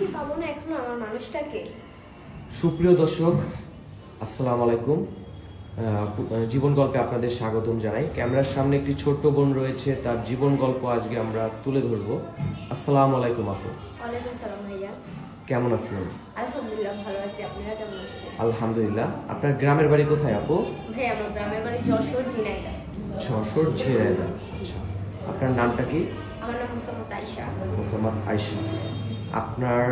কি পাবো না এখনও আমার মানুষটাকে? সুপ্রিয় দর্শক আসসালামু আলাইকুম। জীবন গল্পে আপনাদের স্বাগতম জানাই। ক্যামেরার সামনে একটি ছোট্ট বোন রয়েছে তার জীবন গল্প আজকে আমরা তুলে ধরবো। আসসালামু আলাইকুম আপু। ওয়ালাইকুম সালাম ভাইয়া। কেমন আছেন? আলহামদুলিল্লাহ ভালো আছি। আপনারা কেমন আছেন? আলহামদুলিল্লাহ। আপনার গ্রামের বাড়ি কোথায় আপু? ভাই আমার গ্রামের বাড়ি যশোর আচ্ছা। আপনার নামটা কি? আমার নাম মোসাম্মদ আয়সা আপনার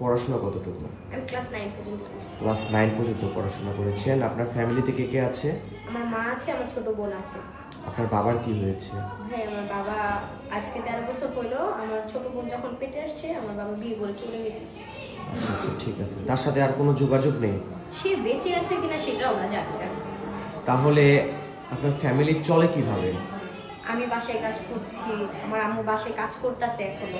পড়াশোনা কতটুকু? আমি ক্লাস নাইন পর্যন্ত পড়ছি। ক্লাস নাইন পর্যন্ত পড়াশোনা করেছেন। আপনার ফ্যামিলিতে কে কে আছে? আমার মা আছে আমার ছোট বোন আছে। আপনার বাবার কি হয়েছে? ভাই আমার বাবা আজকে তেরো বছর হলো। আমার ছোট বোন যখন পেটে আসছে আমার বাবা বিয়ে করে চলে গেছে। আচ্ছা আচ্ছা ঠিক আছে। তার সাথে আর কোনো যোগাযোগ নেই? সে বেঁচে আছে কিনা সেটাও আমরা জানি না। তাহলে আপনার ফ্যামিলি চলে কীভাবে? আমি বাসায় কাজ করছি আমার আম্মু বাসায় কাজ করতেছে এখনও।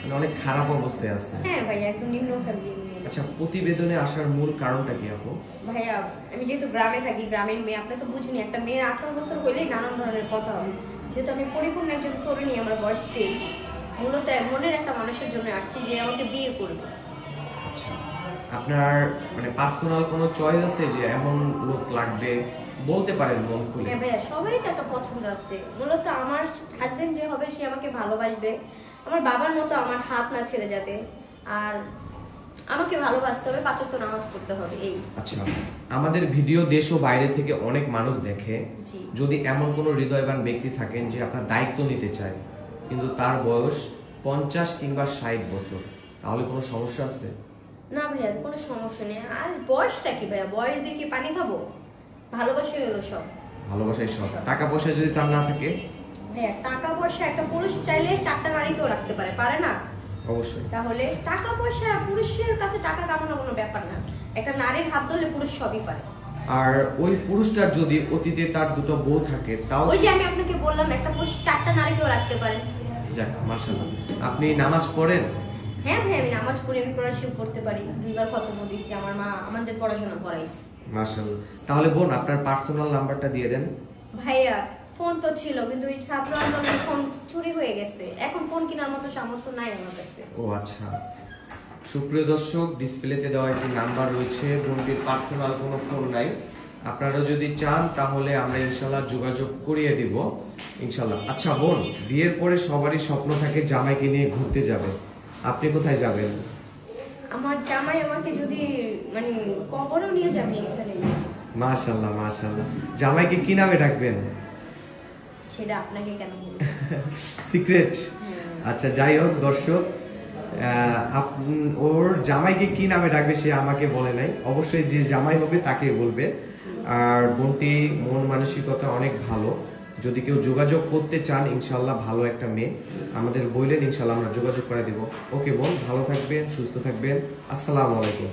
মানে অনেক খারাপ অবস্থায় আছে। হ্যাঁ ভাই একদম নিম্ন ফ্যামিলি আচ্ছা প্রতিবেদনে আসার মূল কারণটা কি আপু? ভাইয়া আমি যেহেতু গ্রামে থাকি গ্রামের মেয়ে আপনি তো বুঝিনি একটা মেয়ের আঠারো বছর হইলেই নানান ধরনের কথা হয়। যেহেতু আমি পরিপূর্ণ একজন তরুণী আমার বয়স তেইশ মূলত মনের একটা মানুষের জন্য আসছি যে আমাকে বিয়ে করবে। আচ্ছা। আপনার মানে পার্সোনাল কোনো চয়েস আছে যে এমন লোক লাগবে? বলতে পারেন মন খুলে। হ্যাঁ ভাইয়া সবারই তো একটা পছন্দ আছে। মূলত আমার হাজবেন্ড যে হবে সে আমাকে ভালোবাসবে। আমার বাবার মতো আমার হাত না ছেড়ে যাবে। আর আমাকে ভালোবাসতে হবে পাঁচক নামাজ পড়তে হবে এই। আচ্ছা আমাদের ভিডিও দেশ ও বাইরে থেকে অনেক মানুষ দেখে। যদি এমন কোনো হৃদয়বান ব্যক্তি থাকেন যে আপনার দায়িত্ব নিতে চায় কিন্তু তার বয়স পঞ্চাশ কিংবা ষাট বছর তাহলে কোনো সমস্যা আছে? না ভাইয়া কোনো সমস্যা নেই। আর বয়সটা কি ভাইয়া? বয়স দিয়ে কি পানি খাব? ভালোবাসাই হলো সব। ভালোবাসায় সব। টাকা পয়সা যদি তার না থাকে? ভাইয়া টাকা পয়সা একটা পুরুষ চাইলে চারটা নারীকেও রাখতে পারে পারে না? অবশ্যই। তাহলে টাকা পয়সা পুরুষের কাছে টাকা কামানো কোনো ব্যাপার না। একটা নারীর হাত ধরলে পুরুষ সবই পারে। আর ওই পুরুষটার যদি অতীতে তার দুটো বউ থাকে তাও ওই যে আমি আপনাকে বললাম একটা পুরুষ চারটা নারীকেও রাখতে পারে। যাক মাশাআল্লাহ। আপনি নামাজ পড়েন? হ্যাঁ ভাই আমি নামাজ পড়ে আমি শিব করতে পারি। দুইবার খতম দিচ্ছি আমার মা আমাদের পড়াশোনা পড়াইছে মাশাআল্লাহ। তাহলে বোন আপনার পার্সোনাল নাম্বারটা দিয়ে দেন। ভাইয়া ফোন তো ছিল কিন্তু ওই ছাত্র আন্দোলনের ফোন চুরি হয়ে গেছে। এখন ফোন কেনার মতো সামর্থ্য নাই আমার কাছে। ও আচ্ছা। সুপ্রিয় দর্শক ডিসপ্লেতে দেওয়া একটি নাম্বার রয়েছে। বোনটির পার্সোনাল কোনো ফোন নাই। আপনারা যদি চান তাহলে আমরা ইনশাল্লাহ যোগাযোগ করিয়ে দিব। ইনশাল্লাহ আচ্ছা বোন বিয়ের পরে সবারই স্বপ্ন থাকে জামাইকে নিয়ে ঘুরতে যাবে। আপনি কোথায় যাবেন? আমার জামাই আমাকে যদি মানে কবরও নিয়ে যাবে সেখানে। মাশাল্লাহ মাশাল্লাহ। জামাইকে কি নামে ডাকবেন? সেটা আপনাকে কেন বলব? সিক্রেট। আচ্ছা যাই হোক দর্শক ওর জামাইকে কি নামে ডাকবে সে আমাকে বলে নাই। অবশ্যই যে জামাই হবে তাকে বলবে। আর বোনটি মন মানসিকতা অনেক ভালো। যদি কেউ যোগাযোগ করতে চান ইনশাল্লাহ ভালো একটা মেয়ে আমাদের বললেন ইনশাল্লাহ আমরা যোগাযোগ করে দেব। ওকে বোন, ভালো থাকবেন, সুস্থ থাকবেন। আসসালামু আলাইকুম।